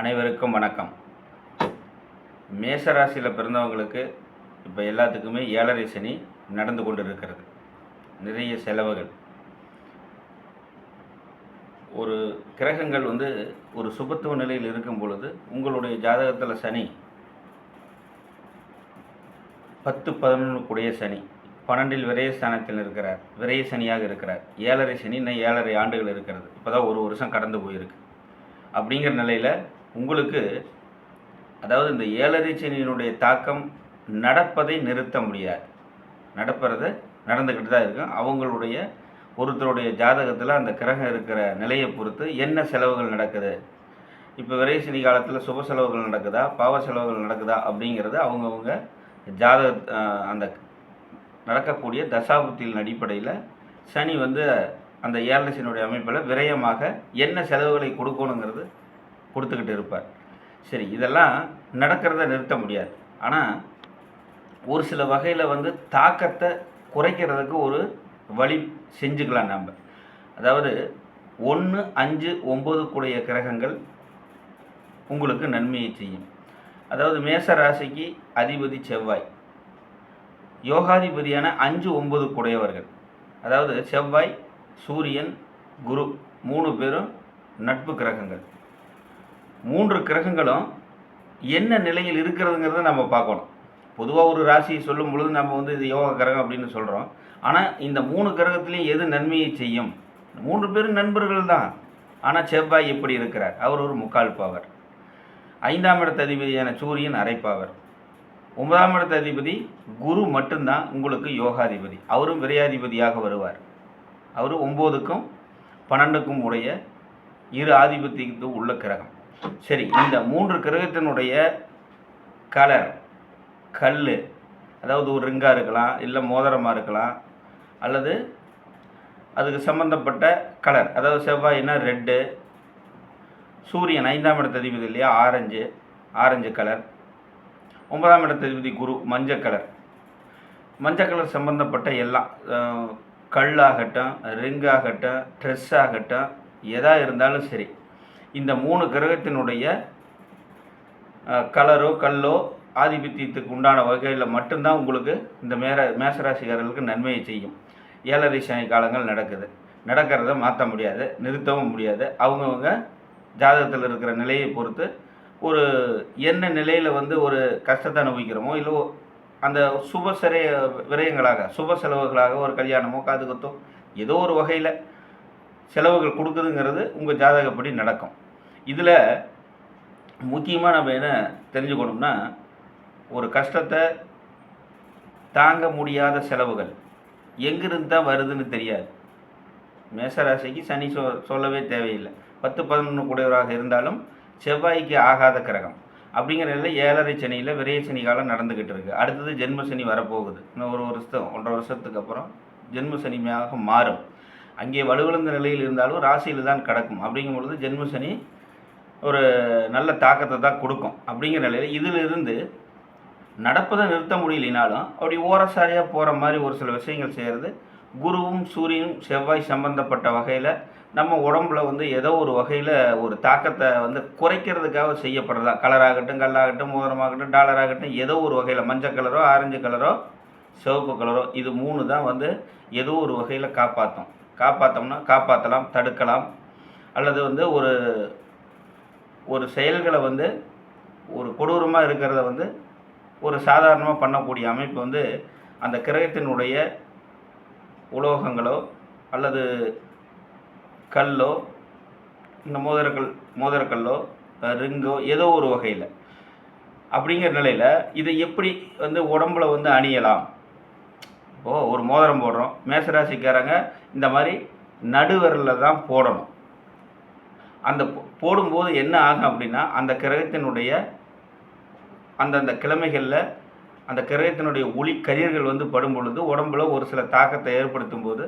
அனைவருக்கும் வணக்கம். மேசராசியில் பிறந்தவங்களுக்கு இப்போ எல்லாத்துக்குமே ஏழரை சனி நடந்து கொண்டு இருக்கிறது நிறைய செலவுகள். ஒரு கிரகங்கள் வந்து ஒரு சுபத்துவ நிலையில் இருக்கும் பொழுது உங்களுடைய ஜாதகத்தில் சனி பத்து பதினொன்று கூடிய சனி பன்னெண்டில் விரைய ஸ்தானத்தில் இருக்கிறார். விரைய சனியாக இருக்கிறார். ஏழரை சனி இன்னும் ஏழரை ஆண்டுகள் இருக்கிறது. இப்போ தான் ஒரு வருஷம் கடந்து போயிருக்கு. அப்படிங்கிற நிலையில் உங்களுக்கு அதாவது இந்த ஏழரை சனியினுடைய தாக்கம் நடப்பதை நிறுத்த முடியாது. நடப்புறது நடந்துக்கிட்டு தான் இருக்கும். அவங்களுடைய ஒருத்தருடைய ஜாதகத்தில் அந்த கிரகம் இருக்கிற நிலையை பொறுத்து என்ன செலவுகள் நடக்குது? இப்போ விரைசனி காலத்தில் சுப செலவுகள் நடக்குதா? பாவ செலவுகள் நடக்குதா? அப்படிங்கிறது அவங்கவுங்க ஜாதக அந்த நடக்கக்கூடிய தசாபுத்தியின் அடிப்படையில் சனி வந்து அந்த ஏழரை சனியுடைய அமைப்பில் விரயமாக என்ன செலவுகளை கொடுக்கணுங்கிறது கொடுத்துக்கிட்டு இருப்பார். சரி இதெல்லாம் நடக்கிறத நிறுத்த முடியாது. ஆனால் ஒரு சில வகையில் வந்து தாக்கத்தை குறைக்கிறதுக்கு ஒரு வழி செஞ்சுக்கலாம் நம்ம அதாவது ஒன்று அஞ்சு ஒம்பது கூடிய கிரகங்கள் உங்களுக்கு நன்மையை செய்யும். அதாவது மேச ராசிக்கு அதிபதி செவ்வாய். யோகாதிபதியான அஞ்சு ஒம்பது குடையவர்கள். அதாவது செவ்வாய் சூரியன் குரு மூணு பேரும் நட்பு கிரகங்கள். மூன்று கிரகங்களும் என்ன நிலையில் இருக்கிறதுங்கிறத நம்ம பார்க்கணும். பொதுவாக ஒரு ராசியை சொல்லும் பொழுது நம்ம வந்து இது யோகா கிரகம் அப்படின்னு சொல்கிறோம் ஆனால் இந்த மூணு கிரகத்துலேயும் எது நன்மையை செய்யும்? மூன்று பேரும் நண்பர்கள் தான். ஆனால் செவ்வாய் எப்படி இருக்கிறார்? அவர் ஒரு முக்கால் பாவர். ஐந்தாம் இடத்த அதிபதியான சூரியன் அரைப்பாவர் ஒன்பதாம் இடத்த அதிபதி குரு மட்டும்தான் உங்களுக்கு யோகாதிபதி. அவரும் விரையாதிபதியாக வருவார். அவர் ஒம்போதுக்கும் பன்னெண்டுக்கும் உடைய இரு ஆதிபத்தியத்து உள்ள கிரகம். சரி இந்த மூன்று கிரகத்தினுடைய கலர் கல் அதாவது ஒரு ரிங்காக இருக்கலாம் இல்லை மோதிரமாக இருக்கலாம் அல்லது அதுக்கு சம்மந்தப்பட்ட கலர் அதாவது செவ்வாய்னா ரெட்டு சூரியன் ஐந்தாம் இடத்த அதிபதி இல்லையா? ஆரஞ்சு. ஆரஞ்சு கலர் ஒன்பதாம் இடத்த அதிபதி குரு மஞ்சள் கலர் மஞ்சள் கலர் சம்பந்தப்பட்ட எல்லாம் கல்லாகட்டும் ரிங் ஆகட்டும் ட்ரெஸ் ஆகட்டும் எதாக இருந்தாலும் சரி. இந்த மூணு கிரகத்தினுடைய கலரோ கல்லோ ஆதிபத்தியத்துக்கு உண்டான வகையில் மட்டும்தான் உங்களுக்கு இந்த மேர மேசராசிக்காரர்களுக்கு நன்மையை செய்யும். ஏழரை சனி காலங்கள் நடக்குது. நடக்கிறத மாற்ற முடியாது நிறுத்தவும் முடியாது. அவங்கவுங்க ஜாதகத்தில் இருக்கிற நிலையை பொறுத்து ஒரு என்ன நிலையில் வந்து ஒரு கஷ்டத்தை அனுபவிக்கிறோமோ இல்லை அந்த சுப சிறைய விரயங்களாக சுப செலவுகளாக ஒரு கல்யாணமோ காதுகத்தோ ஏதோ ஒரு வகையில் செலவுகள் கொடுக்குதுங்கிறது உங்கள் ஜாதகப்படி நடக்கும். இதில் முக்கியமாக நம்ம என்ன தெரிஞ்சுக்கணும்னா ஒரு கஷ்டத்தை தாங்க முடியாத செலவுகள் எங்கிருந்து தான் வருதுன்னு தெரியாது. மேசராசிக்கு சனி சொ சொல்லவே தேவையில்லை. பத்து பதினொன்று கூடியவராக இருந்தாலும் செவ்வாய்க்கு ஆகாத கிரகம். அப்படிங்கிற நிலையில் ஏழரை சனியில் விரைய சனி காலம் நடந்துக்கிட்டு இருக்குது அடுத்தது ஜென்ம சனி வரப்போகுது. இன்னும் ஒரு வருஷம் ஒன்றரை வருஷத்துக்கு அப்புறம் ஜென்ம சனிமையாக மாறும். அங்கே வலுவிழந்த நிலையில் இருந்தாலும் ராசியில் தான் கிடக்கும். அப்படிங்கும் பொழுது ஜென்ம சனி ஒரு நல்ல தாக்கத்தை தான் கொடுக்கும் அப்படிங்கிற நிலையில் இதிலிருந்து நடப்பதை நிறுத்த முடியலினாலும் அப்படி ஓரசாரியாக போகிற மாதிரி ஒரு சில விஷயங்கள் செய்கிறது குருவும் சூரியனும் செவ்வாய் சம்பந்தப்பட்ட வகையில் நம்ம உடம்புல வந்து ஏதோ ஒரு வகையில் ஒரு தாக்கத்தை வந்து குறைக்கிறதுக்காக செய்யப்படுறதா. கலராகட்டும் கல்லாகட்டும் மோதிரமாகட்டும் டாலராகட்டும் ஏதோ ஒரு வகையில் மஞ்சள் கலரோ ஆரஞ்சு கலரோ சிவப்பு கலரோ இது மூணு தான் வந்து ஏதோ ஒரு வகையில் காப்பாற்றும் காப்பாற்றோம்னா காப்பாற்றலாம் தடுக்கலாம். அல்லது வந்து ஒரு ஒரு செயல்களை வந்து ஒரு கொடூரமாக இருக்கிறத வந்து ஒரு சாதாரணமாக பண்ணக்கூடிய அமைப்பு வந்து அந்த கிரகத்தினுடைய உலோகங்களோ அல்லது கல்லோ இந்த மோதிரக்கல் மோதிரக்கல்லோ ரிங்கோ ஏதோ ஒரு வகையில். அப்படிங்கிற நிலையில் இதை எப்படி வந்து உடம்புல வந்து அணியலாம்? ஓ ஒரு மோதிரம் போடுறோம். மேசராசிக்காரங்க இந்த மாதிரி நடுவரில் தான் போடணும். அந்த போடும்போது என்ன ஆகும் அப்படின்னா அந்த கிரகத்தினுடைய அந்தந்த கிழமைகளில் அந்த கிரகத்தினுடைய ஒளி கதிர்கள் வந்து படும் பொழுது உடம்புல ஒரு சில தாக்கத்தை ஏற்படுத்தும் போது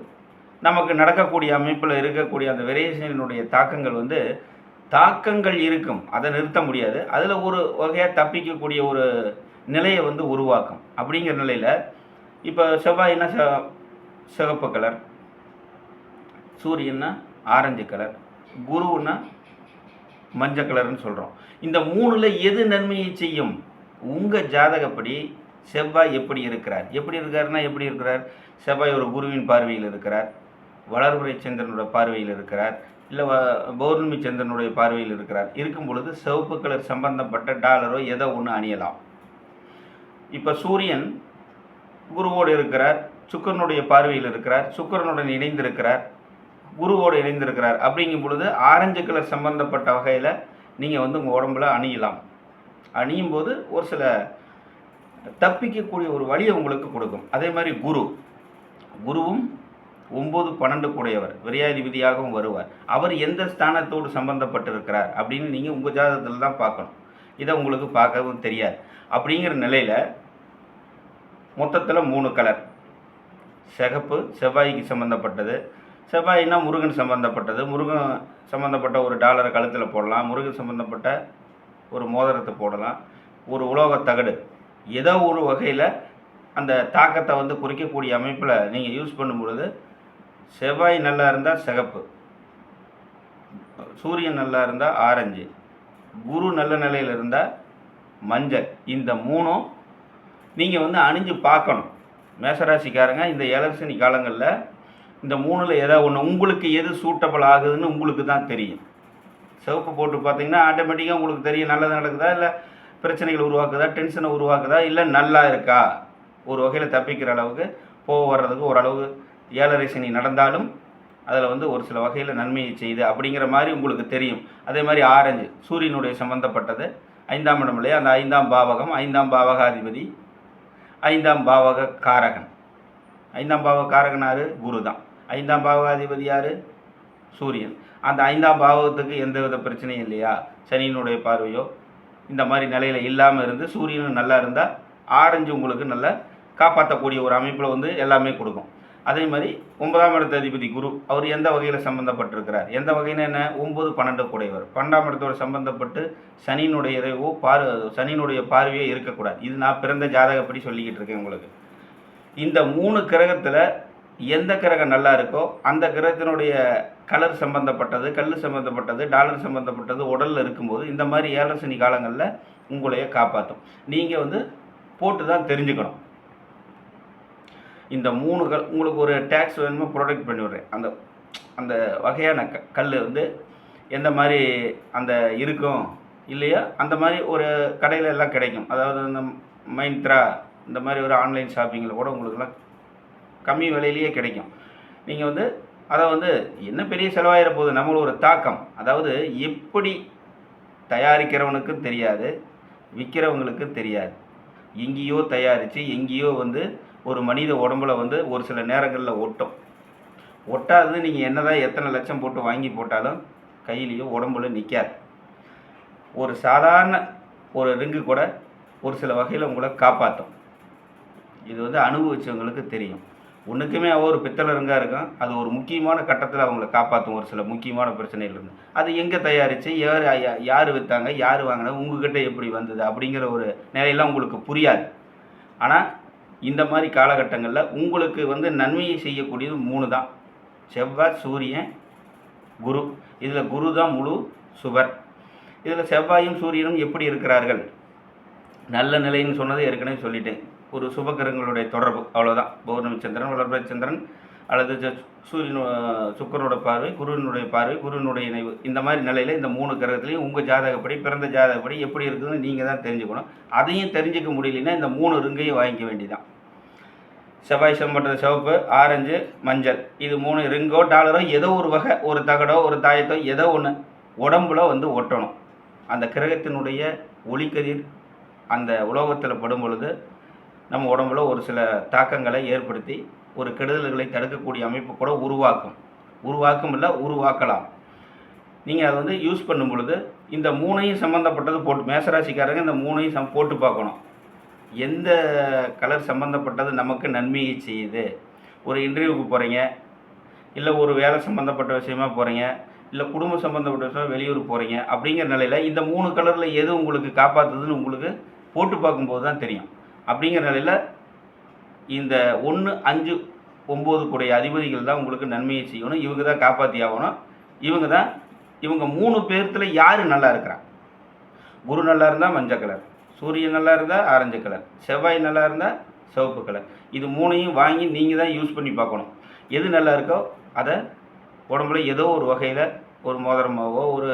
நமக்கு நடக்கக்கூடிய அமைப்பில் இருக்கக்கூடிய அந்த விரேசனினுடைய தாக்கங்கள் வந்து தாக்கங்கள் இருக்கும். அதை நிறுத்த முடியாது. அதில் ஒரு வகையாக தப்பிக்கக்கூடிய ஒரு நிலையை வந்து உருவாக்கும். அப்படிங்கிற நிலையில் இப்போ செவ்வாய்னா செ சிவப்பு கலர் சூரியன்னா ஆரஞ்சு கலர் குருன்னா மஞ்சள் கலர்னு சொல்கிறோம் இந்த மூணில் எது நன்மையை செய்யும்? உங்கள் ஜாதகப்படி செவ்வாய் எப்படி இருக்கிறார்? எப்படி இருக்காருன்னா எப்படி இருக்கிறார்? செவ்வாய் ஒரு குருவின் பார்வையில் இருக்கிறார். வளர்புரை சந்திரனோட பார்வையில் இருக்கிறார். இல்லை பௌர்ணமி சந்திரனுடைய பார்வையில் இருக்கிறார். இருக்கும் பொழுது சிவப்பு கலர் சம்பந்தப்பட்ட டாலரோ எதோ ஒன்று அணியலாம். இப்போ சூரியன் குருவோடு இருக்கிறார். சுக்கரனுடைய பார்வையில் இருக்கிறார். சுக்கரனுடன் இணைந்திருக்கிறார். குருவோடு இணைந்திருக்கிறார். அப்படிங்கும் பொழுது ஆரஞ்சு கலர் சம்பந்தப்பட்ட வகையில் நீங்கள் வந்து உங்கள் உடம்புல அணியலாம். அணியும் போது ஒரு சில தப்பிக்கக்கூடிய ஒரு வழியை உங்களுக்கு கொடுக்கும். அதே மாதிரி குரு. குருவும் ஒம்பது பன்னெண்டு கூடையவர் விரையாதிபதியாகவும் வருவார். அவர் எந்த ஸ்தானத்தோடு சம்பந்தப்பட்டிருக்கிறார் அப்படின்னு நீங்கள் உங்கள் ஜாதகத்தில் தான் பார்க்கணும். இதை உங்களுக்கு பார்க்கவும் தெரியாது. அப்படிங்கிற நிலையில் மொத்தத்தில் மூணு கலர். சிகப்பு செவ்வாய்க்கு சம்மந்தப்பட்டது செவ்வாய்னா முருகன் சம்மந்தப்பட்டது முருகன் சம்மந்தப்பட்ட ஒரு டாலரை கழுத்தில் போடலாம். முருகன் சம்மந்தப்பட்ட ஒரு மோதிரத்தை போடலாம். ஒரு உலோகத் தகடு. ஏதோ ஒரு வகையில் அந்த தாக்கத்தை வந்து குறிக்கக்கூடிய அமைப்பில் நீங்கள் யூஸ் பண்ணும் பொழுது செவ்வாய் நல்லா இருந்தால் சிகப்பு. சூரியன் நல்லா இருந்தால் ஆரஞ்சு. குரு நல்ல நிலையில் இருந்தால் மஞ்சள். இந்த மூணும் நீங்கள் வந்து அணிஞ்சு பார்க்கணும். மேசராசிக்காரங்க இந்த எலர்சனி காலங்களில் இந்த மூணில் ஏதோ ஒன்று உங்களுக்கு எது சூட்டபிள் ஆகுதுன்னு உங்களுக்கு தான் தெரியும். சிவப்பு போட்டு பார்த்தீங்கன்னா ஆட்டோமேட்டிக்காக உங்களுக்கு தெரியும் நல்லது நடக்குதா இல்லை பிரச்சனைகள் உருவாக்குதா டென்ஷனை உருவாக்குதா இல்லை நல்லா இருக்கா? ஒரு வகையில் தப்பிக்கிற அளவுக்கு போக வர்றதுக்கு ஓரளவு ஏழரை சனி நடந்தாலும் அதில் வந்து ஒரு சில வகையில் நன்மையை செய்யுது அப்படிங்கிற மாதிரி உங்களுக்கு தெரியும். அதே மாதிரி ஆரஞ்சு சூரியனுடைய சம்பந்தப்பட்டது. ஐந்தாம் இடம் இல்லையா? அந்த ஐந்தாம் பாவகம் ஐந்தாம் பாவகாதிபதி ஐந்தாம் பாவக காரகன் ஐந்தாம் பாவக காரகனார் குரு தான். ஐந்தாம் பாவகாதிபதி யார்? சூரியன். அந்த ஐந்தாம் பாவகத்துக்கு எந்த வித பிரச்சனையும் இல்லையா? சனியினுடைய பார்வையோ இந்த மாதிரி நிலையில் இல்லாமல் இருந்து சூரியனும் நல்லா இருந்தால் ஆரஞ்சு உங்களுக்கு நல்ல காப்பாற்றக்கூடிய ஒரு அமைப்பில் வந்து எல்லாமே கொடுக்கும். அதே மாதிரி ஒன்பதாம் இடத்த அதிபதி குரு அவர் எந்த வகையில் சம்மந்தப்பட்டிருக்கிறார் எந்த வகையில் என்ன? ஒம்பது பன்னெண்டு கூடையவர். பன்னெண்டாம் இடத்தோடு சம்பந்தப்பட்டு சனியினுடைய இறைவோ பார் சனியினுடைய பார்வையோ இருக்கக்கூடாது. இது நான் பிறந்த ஜாதகப்படி சொல்லிக்கிட்டு இருக்கேன் உங்களுக்கு. இந்த மூணு கிரகத்தில் எந்த கிரகம் நல்லா இருக்கோ அந்த கிரகத்தினுடைய கலர் சம்பந்தப்பட்டது கல் சம்பந்தப்பட்டது டாலர் சம்பந்தப்பட்டது உடலில் இருக்கும்போது இந்த மாதிரி ஏழரை காலங்களில் உங்களைய காப்பாற்றும் நீங்கள் வந்து போட்டு தான் தெரிஞ்சுக்கணும். இந்த மூணு கல் உங்களுக்கு ஒரு டேக்ஸ் வேணுமோ ப்ரொடெக்ட் பண்ணி விட்றேன். அந்த அந்த வகையான க கல் வந்து எந்த மாதிரி அந்த இருக்கும் இல்லையா? அந்த மாதிரி ஒரு கடையில் எல்லாம் கிடைக்கும். அதாவது இந்த மைந்த்ரா இந்த மாதிரி ஒரு ஆன்லைன் ஷாப்பிங்கில் கூட உங்களுக்குலாம் கம்மி விலையிலேயே கிடைக்கும். நீங்கள் வந்து அதை வந்து என்ன பெரிய செலவாகிற போகுது? நம்மளோட ஒரு தாக்கம். அதாவது எப்படி தயாரிக்கிறவனுக்கும் தெரியாது விற்கிறவங்களுக்கும் தெரியாது. எங்கேயோ தயாரித்து எங்கேயோ வந்து ஒரு மனித உடம்புல வந்து ஒரு சில நேரங்களில் ஒட்டும். ஒட்டாதது நீங்கள் என்னதான் எத்தனை லட்சம் போட்டு வாங்கி போட்டாலும் கையிலையோ உடம்புல நிற்காது ஒரு சாதாரண ஒரு ரிங்கு கூட ஒரு சில வகையில் உங்களை காப்பாற்றும் இது வந்து அனுபவிச்சவங்களுக்கு தெரியும். ஒன்றுக்குமே ஒரு பித்தளருங்காக இருக்கும் அது ஒரு முக்கியமான கட்டத்தில் அவங்கள காப்பாற்றும் ஒரு சில முக்கியமான பிரச்சனையிலிருந்து அது எங்கே தயாரித்து யார் யார் விற்றாங்க யார் வாங்கினா உங்ககிட்ட எப்படி வந்தது அப்படிங்கிற ஒரு நிலையெல்லாம் உங்களுக்கு புரியாது. ஆனால் இந்த மாதிரி காலகட்டங்களில் உங்களுக்கு வந்து நன்மையை செய்யக்கூடியது மூணு தான். செவ்வாய் சூரியன் குரு. இதில் குரு தான் முழு சுவர். இதில் செவ்வாயும் சூரியனும் எப்படி இருக்கிறார்கள்? நல்ல நிலைன்னு சொன்னதை ஏற்கனவே சொல்லிட்டேன். ஒரு சுபகிரகங்களுடைய தொடர்பு அவ்வளோதான் பௌர்ணமி சந்திரன் வளர்பிறை சந்திரன் அல்லது சூரியன் சுக்கரனோட பார்வை குருவினுடைய பார்வை குருவினுடைய இணைவு. இந்த மாதிரி நிலையில் இந்த மூணு கிரகத்துலையும் உங்கள் ஜாதகப்படி பிறந்த ஜாதகப்படி எப்படி இருக்குதுன்னு நீங்கள் தான் தெரிஞ்சுக்கணும். அதையும் தெரிஞ்சுக்க முடியலன்னா இந்த மூணு ரிங்கையும் வாங்கிக்க வேண்டியதான் செவ்வாய் சம்பந்தப்பட்ட சிவப்பு ஆரஞ்சு மஞ்சள். இது மூணு ரிங்கோ டாலரோ ஏதோ ஒரு வகை ஒரு தகடோ ஒரு தாயத்தோ ஏதோ ஒன்று உடம்புல வந்து ஒட்டணும். அந்த கிரகத்தினுடைய ஒளிக்கதிர் அந்த உலோகத்தில் படும் பொழுது நம்ம உடம்புல ஒரு சில தாக்கங்களை ஏற்படுத்தி ஒரு கெடுதல்களை தடுக்கக்கூடிய அமைப்பு கூட உருவாக்கும். உருவாக்கும் இல்லை உருவாக்கலாம். நீங்கள் அதை வந்து யூஸ் பண்ணும் பொழுது இந்த மூணையும் சம்மந்தப்பட்டது போட்டு மேசராசிக்காரங்க இந்த மூணையும் சம் போட்டு பார்க்கணும். எந்த கலர் சம்மந்தப்பட்டது நமக்கு நன்மையை செய்யுது? ஒரு இன்டர்வியூக்கு போகிறீங்க இல்லை ஒரு வேலை சம்மந்தப்பட்ட விஷயமா போகிறீங்க இல்லை குடும்ப சம்மந்தப்பட்ட விஷயம் வெளியூர் போகிறீங்க அப்படிங்கிற நிலையில் இந்த மூணு கலரில் எது உங்களுக்கு காப்பாற்றுதுன்னு உங்களுக்கு போட்டு பார்க்கும்போது தான் தெரியும். அப்படிங்கிற நிலையில் இந்த ஒன்று அஞ்சு ஒம்பது கூடிய அதிபதிகள் தான் உங்களுக்கு நன்மையை செய்யணும். இவங்க தான் காப்பாற்றி ஆகணும். இவங்க தான் இவங்க மூணு பேர்த்தில் யார் நல்லா இருக்கிறா? குரு நல்லா இருந்தால் மஞ்சள் கலர் சூரியன் நல்லா இருந்தால் ஆரஞ்சு கலர் செவ்வாய் நல்லா இருந்தால் சிவப்பு கலர். இது மூணையும் வாங்கி நீங்கள் தான் யூஸ் பண்ணி பார்க்கணும். எது நல்லா இருக்கோ அதை உடம்புல ஏதோ ஒரு வகையில் ஒரு மோதிரமாவோ ஒரு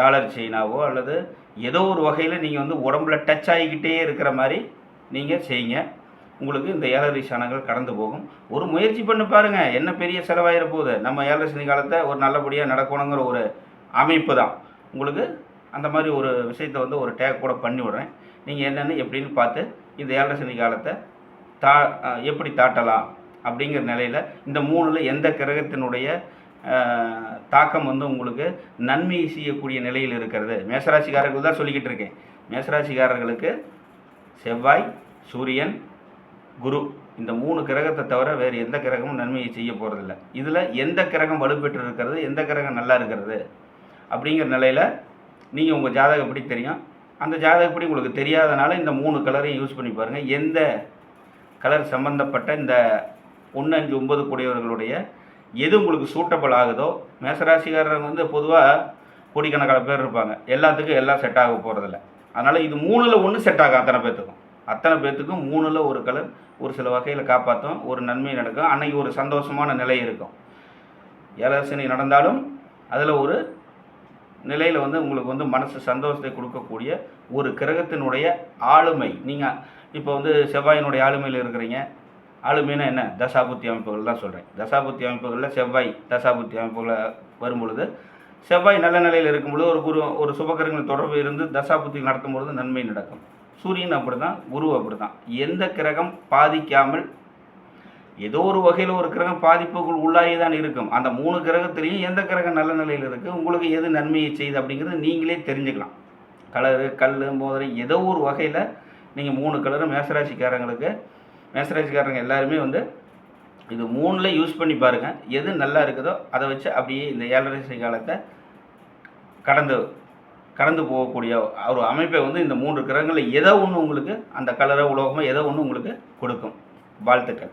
டாலர் செயினாவோ அல்லது ஏதோ ஒரு வகையில் நீங்கள் வந்து உடம்புல டச் ஆகிக்கிட்டே இருக்கிற மாதிரி நீங்கள் செய்யுங்க. உங்களுக்கு இந்த ஏழரை சனங்கள் கடந்து போகும். ஒரு முயற்சி பண்ணி பாருங்கள் என்ன பெரிய செலவாகிற போகுது? நம்ம ஏழரை சனி காலத்தை ஒரு நல்லபடியாக நடக்கணுங்கிற ஒரு அமைப்பு தான். உங்களுக்கு அந்த மாதிரி ஒரு விஷயத்தை வந்து ஒரு டேக் கூட பண்ணி விடுறேன். நீங்கள் என்னென்னு எப்படின்னு பார்த்து இந்த ஏழரை சனி காலத்தை தா எப்படி தாட்டலாம் அப்படிங்கிற நிலையில் இந்த மூணில் எந்த கிரகத்தினுடைய தாக்கம் வந்து உங்களுக்கு நன்மை செய்யக்கூடிய நிலையில் இருக்கிறது. மேசராசிக்காரர்கள் தான் சொல்லிக்கிட்டு இருக்கேன். மேசராசிக்காரர்களுக்கு செவ்வாய் சூரியன் குரு இந்த மூணு கிரகத்தை தவிர வேறு எந்த கிரகமும் நன்மையை செய்ய போகிறதில்ல இதில் எந்த கிரகம் வலுப்பெற்று இருக்கிறது எந்த கிரகம் நல்லா இருக்கிறது அப்படிங்கிற நிலையில் நீங்கள் உங்கள் ஜாதகப்படி தெரியும்? அந்த ஜாதகப்படி உங்களுக்கு தெரியாதனால இந்த மூணு கலரையும் யூஸ் பண்ணி பாருங்கள் எந்த கலர் சம்பந்தப்பட்ட இந்த ஒன்று அஞ்சு ஒன்பது கூடியவர்களுடைய எது உங்களுக்கு சூட்டபிள் ஆகுதோ மேசராசிக்காரங்க வந்து பொதுவாக கோடிக்கணக்கான பேர் இருப்பாங்க. எல்லாத்துக்கும் எல்லாம் செட் ஆக போகிறதில்ல அதனால் இது மூணில் ஒன்று செட் ஆகும் அத்தனை பேர்த்துக்கும் அத்தனை பேர்த்துக்கும் மூணில் ஒரு கலர் ஒரு சில வகையில் காப்பாற்றும் ஒரு நன்மை நடக்கும் அன்னைக்கு ஒரு சந்தோஷமான நிலை இருக்கும். ஏழரசனி நடந்தாலும் அதில் ஒரு நிலையில் வந்து உங்களுக்கு வந்து மனசு சந்தோஷத்தை கொடுக்கக்கூடிய ஒரு கிரகத்தினுடைய ஆளுமை. நீங்கள் இப்போ வந்து செவ்வாயினுடைய ஆளுமையில் இருக்கிறீங்க. ஆளுமைனா என்ன? தசாபுத்தி அமைப்புகள் தான் சொல்கிறேன் தசாபுத்தி அமைப்புகளில் செவ்வாய் தசாபுத்தி அமைப்புகளை வரும்பொழுது செவ்வாய் நல்ல நிலையில் இருக்கும்பொழுது ஒரு குரு ஒரு சுபகரங்கள் தொடர்பு இருந்து தசாபுத்தி நடத்தும் பொழுது நன்மை நடக்கும். சூரியன் அப்படி தான் குரு அப்படி தான் எந்த கிரகம் பாதிக்காமல் ஏதோ ஒரு வகையில் ஒரு கிரகம் பாதிப்புக்குள் உள்ளாகி தான் இருக்கும். அந்த மூணு கிரகத்திலையும் எந்த கிரகம் நல்ல நிலையில் இருக்குது உங்களுக்கு எது நன்மையை செய்யுது அப்படிங்கிறது நீங்களே தெரிஞ்சுக்கலாம். கலரு கல் மோதிரம் ஏதோ ஒரு வகையில் நீங்கள் மூணு கலரும் மேசராசிக்காரங்களுக்கு மேசராசிக்காரங்க எல்லாருமே வந்து இது மூணில் யூஸ் பண்ணி பாருங்கள் எது நல்லா இருக்குதோ அதை வச்சு அப்படியே இந்த ஏழரை காலத்தை கடந்து கடந்து போகக்கூடிய ஒரு அமைப்பை வந்து இந்த மூன்று கிரகங்களில் ஏதோ ஒன்று உங்களுக்கு அந்த கலரோ உலோகமோ ஏதோ ஒன்று உங்களுக்கு கொடுக்கும். வாழ்த்துக்கள்.